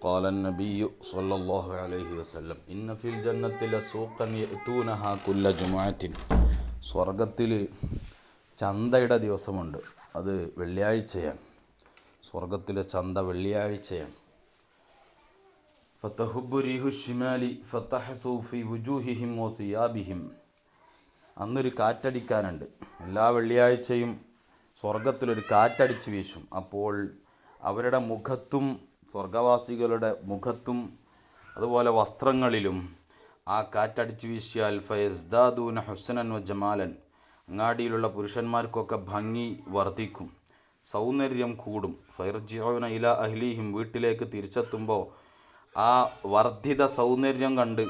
قال النبي صلى الله عليه وسلم إن في الجنة لسوقا يأتونها كل جمعة സ്വർഗത്തിൽ ചന്തയുടെ ദിവസമുണ്ട് അത് വെള്ളിയാഴ്ചയാണ് സ്വർഗത്തിലെ ചന്ത വെള്ളിയാഴ്ചയാണ് ഫതഹുബു റീഹു ഷിമാലി ഫതഹതു ഫി വുജൂഹിഹിം വ സിയാബിഹിം അന്നൊരു കാറ്റടിക്കാനുണ്ട് എല്ലാ വെള്ളിയാഴ്ചയും സ്വർഗത്തിലൊരു കാറ്റടിച്ച് വീശും അപ്പോൾ അവരുടെ മുഖത്തും സ്വർഗവാസികളുടെ മുഖത്തും അതുപോലെ വസ്ത്രങ്ങളിലും ആ കാറ്റടിച്ചു വീശിയാൽ ഫയസ്ദാദൂന ഹുസനൻ വ ജമാലൻ. അങ്ങാടിയിലുള്ള പുരുഷന്മാർക്കൊക്കെ ഭംഗി വർദ്ധിക്കും. സൗന്ദര്യം കൂടും. ഫൈർജിയോന ഇല അഹ്ലീഹിം വീട്ടിലേക്ക് തിരിച്ചെത്തുമ്പോൾ ആ വർദ്ധിത സൗന്ദര്യം കണ്ട്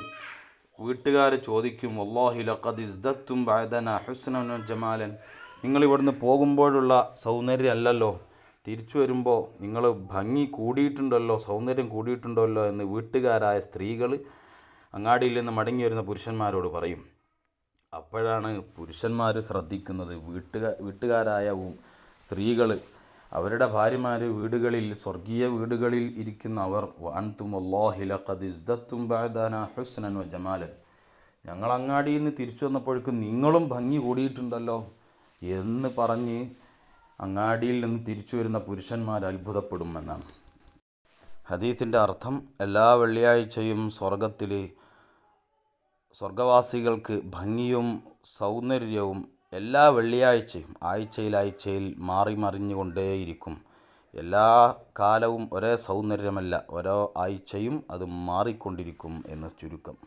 വീട്ടുകാർ ചോദിക്കും അള്ളാഹി ലഖദ് ഇസ്ദത്തും ബാദന ഹുസ്നൻ ജമാലൻ. നിങ്ങൾ ഇവിടുന്ന് പോകുമ്പോഴുള്ള സൗന്ദര്യം അല്ലല്ലോ തിരിച്ചു വരുമ്പോൾ നിങ്ങൾ ഭംഗി കൂടിയിട്ടുണ്ടല്ലോ സൗന്ദര്യം കൂടിയിട്ടുണ്ടല്ലോ എന്ന് വീട്ടുകാരായ സ്ത്രീകൾ അങ്ങാടിയിൽ നിന്ന് മടങ്ങി വരുന്ന പുരുഷന്മാരോട് പറയും. അപ്പോഴാണ് പുരുഷന്മാർ ശ്രദ്ധിക്കുന്നത്. വീട്ടുകാർ വീട്ടുകാരായ സ്ത്രീകൾ അവരുടെ ഭാര്യമാർ വീടുകളിൽ സ്വർഗീയ വീടുകളിൽ ഇരിക്കുന്ന അവർ ഹുസ്നൻ ജമാലൻ. ഞങ്ങൾ അങ്ങാടിയിൽ നിന്ന് തിരിച്ചു വന്നപ്പോഴേക്കും നിങ്ങളും ഭംഗി കൂടിയിട്ടുണ്ടല്ലോ എന്ന് പറഞ്ഞ് അങ്ങാടിയിൽ നിന്ന് തിരിച്ചു വരുന്ന പുരുഷന്മാർ അത്ഭുതപ്പെടുമെന്നാണ്. ഹദീത്തിന്റെ അർത്ഥം എല്ലാ വെള്ളിയാഴ്ചയും സ്വർഗത്തിൽ സ്വർഗവാസികൾക്ക് ഭംഗിയും സൗന്ദര്യവും എല്ലാ വെള്ളിയാഴ്ചയും ആഴ്ചയിൽ മാറി മറിഞ്ഞുകൊണ്ടേയിരിക്കും. എല്ലാ കാലവും ഒരേ സൗന്ദര്യമല്ല ഓരോ ആഴ്ചയും അത് മാറിക്കൊണ്ടിരിക്കും എന്ന് ചുരുക്കം.